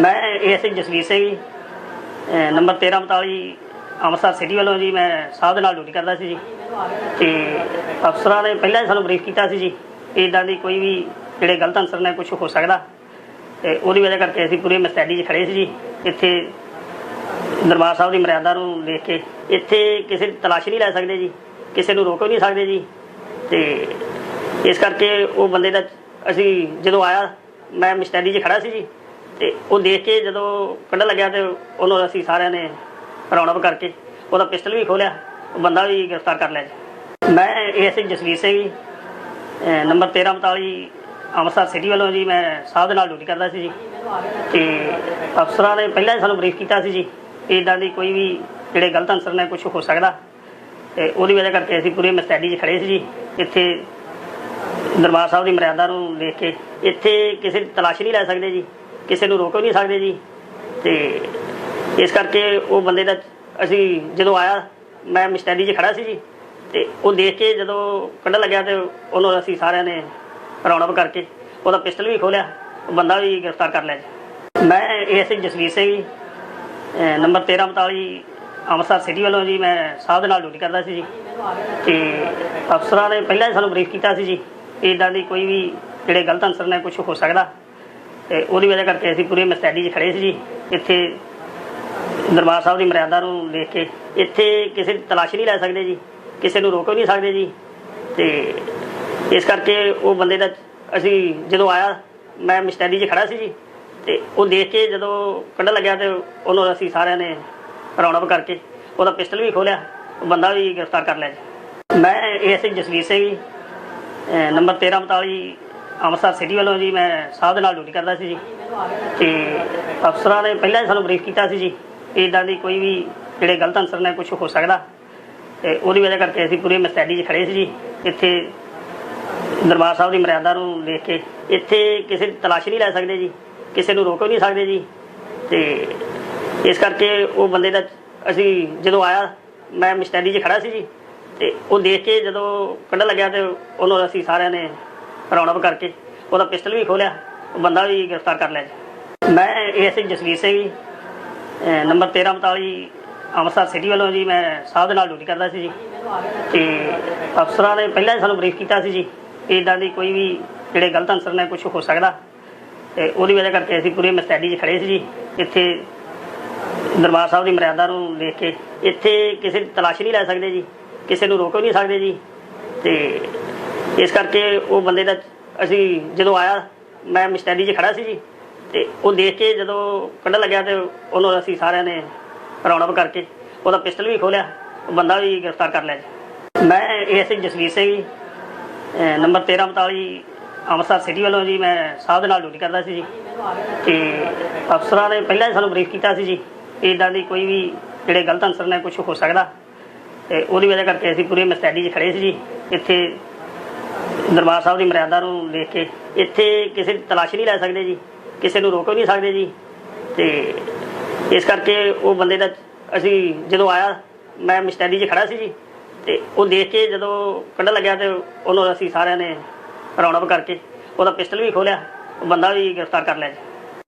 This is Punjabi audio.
ਮੈਂ ਏਐਸਆਈ ਜਸਵੀਰ ਸਿੰਘ ਜੀ ਅਹ, ਨੰਬਰ 1342 ਅੰਮ੍ਰਿਤਸਰ ਸਿਟੀ ਵੱਲੋਂ ਜੀ ਮੈਂ ਸਾਹਿਬ ਦੇ ਨਾਲ ਡਿਊਟੀ ਕਰਦਾ ਸੀ ਜੀ। ਤੇ ਅਫਸਰਾਂ ਨੇ ਪਹਿਲਾਂ ਹੀ ਸਾਨੂੰ ਬਰੀਫ ਕੀਤਾ ਸੀ ਜੀ ਕਿ ਇਦਾਂ ਦੀ ਕੋਈ ਵੀ ਜਿਹੜੇ ਗਲਤ ਅਨਸਰ ਨੇ ਕੁਝ ਹੋ ਸਕਦਾ। ਤੇ ਉਹਦੀ ਵਜ੍ਹਾ ਕਰਕੇ ਅਸੀਂ ਪੂਰੇ ਮਸਤੈਦੀ 'ਚ ਖੜੇ ਸੀ ਜੀ, ਇੱਥੇ ਦਰਬਾਰ ਸਾਹਿਬ ਦੀ ਮਰਿਆਦਾ ਨੂੰ ਦੇਖ ਕੇ। ਇੱਥੇ ਕਿਸੇ ਦੀ ਤਲਾਸ਼ ਨਹੀਂ ਲੈ ਸਕਦੇ ਜੀ, ਕਿਸੇ ਨੂੰ ਰੋਕ ਵੀ ਨਹੀਂ ਸਕਦੇ ਜੀ। ਤੇ ਇਸ ਕਰਕੇ ਉਹ ਬੰਦੇ ਦਾ ਅਸੀਂ ਜਦੋਂ ਆਇਆ, ਮੈਂ ਮਸਤੈਦੀ 'ਚ ਖੜਾ ਸੀ ਜੀ ਤੇ ਉਹ ਦੇਖ ਕੇ ਜਦੋਂ ਕੱਢਣ ਲੱਗਿਆ ਤੇ ਉਹਨੂੰ ਅਸੀਂ ਸਾਰਿਆਂ ਨੇ ਰੌਣਕ ਕਰਕੇ ਉਹਦਾ ਪਿਸਟਲ ਵੀ ਖੋਲਿਆ, ਉਹ ਬੰਦਾ ਵੀ ਗ੍ਰਿਫਤਾਰ ਕਰ ਲਿਆ ਜੀ। ਮੈਂ ਏਐਸਆਈ ਜਸਵੀਰ ਸਿੰਘ ਜੀ ਅਹ, ਨੰਬਰ 1342 ਅੰਮ੍ਰਿਤਸਰ ਸਿਟੀ ਵੱਲੋਂ ਜੀ ਮੈਂ ਸਾਹਿਬ ਦੇ ਨਾਲ ਡਿਊਟੀ ਕਰਦਾ ਸੀ ਜੀ। ਤੇ ਅਫਸਰਾਂ ਨੇ ਪਹਿਲਾਂ ਹੀ ਸਾਨੂੰ ਬਰੀਫ ਕੀਤਾ ਸੀ ਜੀ ਕਿ ਇਦਾਂ ਦੀ ਕੋਈ ਵੀ ਜਿਹੜੇ ਗਲਤ ਅਨਸਰ ਨੇ ਕੁਝ ਹੋ ਸਕਦਾ। ਤੇ ਉਹਦੀ ਵਜ੍ਹਾ ਕਰਕੇ ਅਸੀਂ ਪੂਰੇ ਮਸਤੈਦੀ 'ਚ ਖੜੇ ਸੀ ਜੀ। ਇੱਥੇ ਦਰਬਾਰ ਸਾਹਿਬ ਦੀ ਮਰਿਆਦਾ ਨੂੰ ਦੇਖ ਕੇ, ਇੱਥੇ ਕਿਸੇ ਦੀ ਤਲਾਸ਼ੀ ਨਹੀਂ ਲੈ ਸਕਦੇ ਜੀ। ਕਿਸੇ ਨੂੰ ਰੋਕ ਵੀ ਨਹੀਂ ਸਕਦੇ ਜੀ। ਤੇ ਇਸ ਕਰਕੇ ਉਹ ਬੰਦੇ ਦਾ ਅਸੀਂ ਜਦੋਂ ਆਇਆ, ਮੈਂ ਮਸਤੈਦੀ 'ਚ ਖੜਾ ਸੀ ਜੀ। ਤੇ ਉਹ ਦੇਖ ਕੇ ਜਦੋਂ ਕੱਢਣ ਲੱਗਿਆ ਤੇ ਉਹਨੂੰ ਅਸੀਂ ਸਾਰਿਆਂ ਨੇ ਰੌਣਕ ਕਰਕੇ ਉਹਦਾ ਪਿਸਟਲ ਵੀ ਖੋਲਿਆ ਉਹ ਬੰਦਾ ਵੀ ਗ੍ਰਿਫਤਾਰ ਕਰ ਲਿਆ ਜੀ। ਮੈਂ ਏਐਸਆਈ ਜਸਵੀਰ ਸਿੰਘ ਜੀ, ਅਹ ਨੰਬਰ 1342 ਅੰਮ੍ਰਿਤਸਰ ਸਿਟੀ ਵੱਲੋਂ ਜੀ ਮੈਂ ਸਾਹਿਬ ਦੇ ਨਾਲ ਡਿਊਟੀ ਕਰਦਾ ਸੀ ਜੀ। ਤੇ ਅਫਸਰਾਂ ਨੇ ਪਹਿਲਾਂ ਹੀ ਸਾਨੂੰ ਬਰੀਫ ਕੀਤਾ ਸੀ ਜੀ। ਕਿ ਇਦਾਂ ਦੀ ਕੋਈ ਵੀ ਜਿਹੜੇ ਗਲਤ ਅਨਸਰ ਨੇ ਕੁਝ ਹੋ ਸਕਦਾ। ਤੇ ਉਹਦੀ ਵਜ੍ਹਾ ਕਰਕੇ ਅਸੀਂ ਪੂਰੇ ਮਸਤੈਦੀ 'ਚ ਖੜੇ ਸੀ ਜੀ। ਇੱਥੇ ਦਰਬਾਰ ਸਾਹਿਬ ਦੀ ਮਰਿਆਦਾ ਨੂੰ ਦੇਖ ਕੇ ਇੱਥੇ ਕਿਸੇ ਦੀ ਤਲਾਸ਼ੀ ਨਹੀਂ ਲੈ ਸਕਦੇ ਜੀ। ਕਿਸੇ ਨੂੰ ਰੋਕ ਵੀ ਨਹੀਂ ਸਕਦੇ ਜੀ। ਤੇ ਇਸ ਕਰਕੇ ਉਹ ਬੰਦੇ ਦਾ ਅਸੀਂ ਜਦੋਂ ਆਇਆ, ਮੈਂ ਮਸਤੈਦੀ 'ਚ ਖੜਾ ਸੀ ਜੀ। ਤੇ ਉਹ ਦੇਖ ਕੇ ਜਦੋਂ ਕੱਢਣ ਲੱਗਿਆ ਤੇ ਉਹਨੂੰ ਅਸੀਂ ਸਾਰਿਆਂ ਨੇ ਰੌਣਕ ਕਰਕੇ ਉਹਦਾ ਪਿਸਟਲ ਵੀ ਖੋਲਿਆ। ਉਹ ਬੰਦਾ ਵੀ ਗ੍ਰਿਫਤਾਰ ਕਰ ਲਿਆ ਜੀ। ਮੈਂ ਏਐਸਆਈ ਜਸਵੀਰ ਸਿੰਘ ਜੀ ਅਹ, ਨੰਬਰ 1342 ਅੰਮ੍ਰਿਤਸਰ ਸਿਟੀ ਵੱਲੋਂ ਜੀ ਮੈਂ ਸਾਹਿਬ ਦੇ ਨਾਲ ਡਿਊਟੀ ਕਰਦਾ ਸੀ ਜੀ। ਤੇ ਅਫਸਰਾਂ ਨੇ ਪਹਿਲਾਂ ਹੀ ਸਾਨੂੰ ਬਰੀਫ ਕੀਤਾ ਸੀ ਜੀ ਕਿ ਇਦਾਂ ਦੀ ਕੋਈ ਵੀ ਜਿਹੜੇ ਗਲਤ ਅਨਸਰ ਨੇ ਕੁਝ ਹੋ ਸਕਦਾ। ਤੇ ਉਹਦੀ ਵਜ੍ਹਾ ਕਰਕੇ ਅਸੀਂ ਪੂਰੇ ਮਸਤੈਦੀ 'ਚ ਖੜੇ ਸੀ ਜੀ। ਇੱਥੇ ਦਰਬਾਰ ਸਾਹਿਬ ਦੀ ਮਰਿਆਦਾ ਨੂੰ ਦੇਖ ਕੇ ਇੱਥੇ ਕਿਸੇ ਦੀ ਤਲਾਸ਼ ਨਹੀਂ ਲੈ ਸਕਦੇ ਜੀ। ਕਿਸੇ ਨੂੰ ਰੋਕ ਵੀ ਨਹੀਂ ਸਕਦੇ ਜੀ। ਤੇ ਇਸ ਕਰਕੇ ਉਹ ਬੰਦੇ ਦਾ ਅਸੀਂ ਜਦੋਂ ਆਇਆ, ਮੈਂ ਮਸਤੈਦੀ 'ਚ ਖੜਾ ਸੀ ਜੀ। ਤੇ ਉਹ ਦੇਖ ਕੇ ਜਦੋਂ ਕੱਢਣ ਲੱਗਿਆ ਤੇ ਉਹਨੂੰ ਅਸੀਂ ਸਾਰਿਆਂ ਨੇ ਰੌਣਕ ਕਰਕੇ ਉਹਦਾ ਪਿਸਟਲ ਵੀ ਖੋਲਿਆ ਉਹ ਬੰਦਾ ਵੀ ਗ੍ਰਿਫਤਾਰ ਕਰ ਲਿਆ ਜੀ। ਮੈਂ ਏਐਸਆਈ ਜਸਵੀਰ ਸਿੰਘ ਜੀ, ਅਹ ਨੰਬਰ 1342 ਅੰਮ੍ਰਿਤਸਰ ਸਿਟੀ ਵੱਲੋਂ ਜੀ ਮੈਂ ਸਾਹਿਬ ਦੇ ਨਾਲ ਡਿਊਟੀ ਕਰਦਾ ਸੀ ਜੀ। ਤੇ ਅਫਸਰਾਂ ਨੇ ਪਹਿਲਾਂ ਹੀ ਸਾਨੂੰ ਬਰੀਫ ਕੀਤਾ ਸੀ ਜੀ ਕਿ ਇਦਾਂ ਦੀ ਕੋਈ ਵੀ ਜਿਹੜੇ ਗਲਤ ਅਨਸਰ ਨੇ ਕੁਝ ਹੋ ਸਕਦਾ। ਤੇ ਉਹਦੀ ਵਜ੍ਹਾ ਕਰਕੇ ਅਸੀਂ ਪੂਰੇ ਮਸਟੈਡੀ 'ਚ ਖੜੇ ਸੀ ਜੀ, ਇੱਥੇ ਦਰਬਾਰ ਸਾਹਿਬ ਦੀ ਮਰਿਆਦਾ ਨੂੰ ਦੇਖ ਕੇ। ਇੱਥੇ ਕਿਸੇ ਦੀ ਤਲਾਸ਼ੀ ਨਹੀਂ ਲੈ ਸਕਦੇ ਜੀ, ਕਿਸੇ ਨੂੰ ਰੋਕ ਵੀ ਨਹੀਂ ਸਕਦੇ ਜੀ। ਤੇ ਇਸ ਕਰਕੇ ਉਹ ਬੰਦੇ ਦਾ ਅਸੀਂ ਜਦੋਂ ਆਇਆ, ਮੈਂ ਮਸਤੈਦੀ 'ਚ ਖੜਾ ਸੀ ਜੀ, ਤੇ ਉਹ ਦੇਖ ਕੇ ਜਦੋਂ ਕੱਢਣ ਲੱਗਿਆ ਤੇ ਉਹਨੂੰ ਅਸੀਂ ਸਾਰਿਆਂ ਨੇ ਰੌਣਕ ਕਰਕੇ ਉਹਦਾ ਪਿਸਟਲ ਵੀ ਖੋਲਿਆ, ਉਹ ਬੰਦਾ ਵੀ ਗ੍ਰਿਫਤਾਰ ਕਰ ਲਿਆ ਜੀ। ਮੈਂ ਏਐਸਆਈ ਜਸਵੀਰ ਸਿੰਘ ਜੀ ਅਹ, ਨੰਬਰ 1342 ਅੰਮ੍ਰਿਤਸਰ ਸਿਟੀ ਵੱਲੋਂ ਜੀ ਮੈਂ ਸਾਹਿਬ ਦੇ ਨਾਲ ਡਿਊਟੀ ਕਰਦਾ ਸੀ ਜੀ। ਤੇ ਅਫਸਰਾਂ ਨੇ ਪਹਿਲਾਂ ਹੀ ਸਾਨੂੰ ਬਰੀਫ ਕੀਤਾ ਸੀ ਜੀ ਕਿ ਇਦਾਂ ਦੀ ਕੋਈ ਵੀ ਜਿਹੜੇ ਗਲਤ ਅਨਸਰ ਨੇ ਕੁਝ ਹੋ ਸਕਦਾ। ਤੇ ਉਹਦੀ ਵਜ੍ਹਾ ਕਰਕੇ ਅਸੀਂ ਪੂਰੇ ਮਸਟੈਡੀ 'ਚ ਖੜੇ ਸੀ ਜੀ, ਇੱਥੇ ਦਰਬਾਰ ਸਾਹਿਬ ਦੀ ਮਰਿਆਦਾ ਨੂੰ ਦੇਖ ਕੇ ਇੱਥੇ ਕਿਸੇ ਦੀ ਤਲਾਸ਼ ਨਹੀਂ ਲੈ ਸਕਦੇ ਜੀ, ਕਿਸੇ ਨੂੰ ਰੋਕ ਵੀ ਨਹੀਂ ਸਕਦੇ ਜੀ। ਤੇ ਇਸ ਕਰਕੇ ਉਹ ਬੰਦੇ ਦਾ ਅਸੀਂ ਜਦੋਂ ਆਇਆ, ਮੈਂ ਮਸਤੈਦੀ 'ਚ ਖੜਾ ਸੀ ਜੀ, ਤੇ ਉਹ ਦੇਖ ਕੇ ਜਦੋਂ ਕੱਢਣ ਲੱਗਿਆ ਤੇ ਉਹਨੂੰ ਅਸੀਂ ਸਾਰਿਆਂ ਨੇ ਰੌਣਕ ਕਰਕੇ ਉਹਦਾ ਪਿਸਟਲ ਵੀ ਖੋਲਿਆ, ਉਹ ਬੰਦਾ ਵੀ ਗ੍ਰਿਫਤਾਰ ਕਰ ਲਿਆ ਜੀ।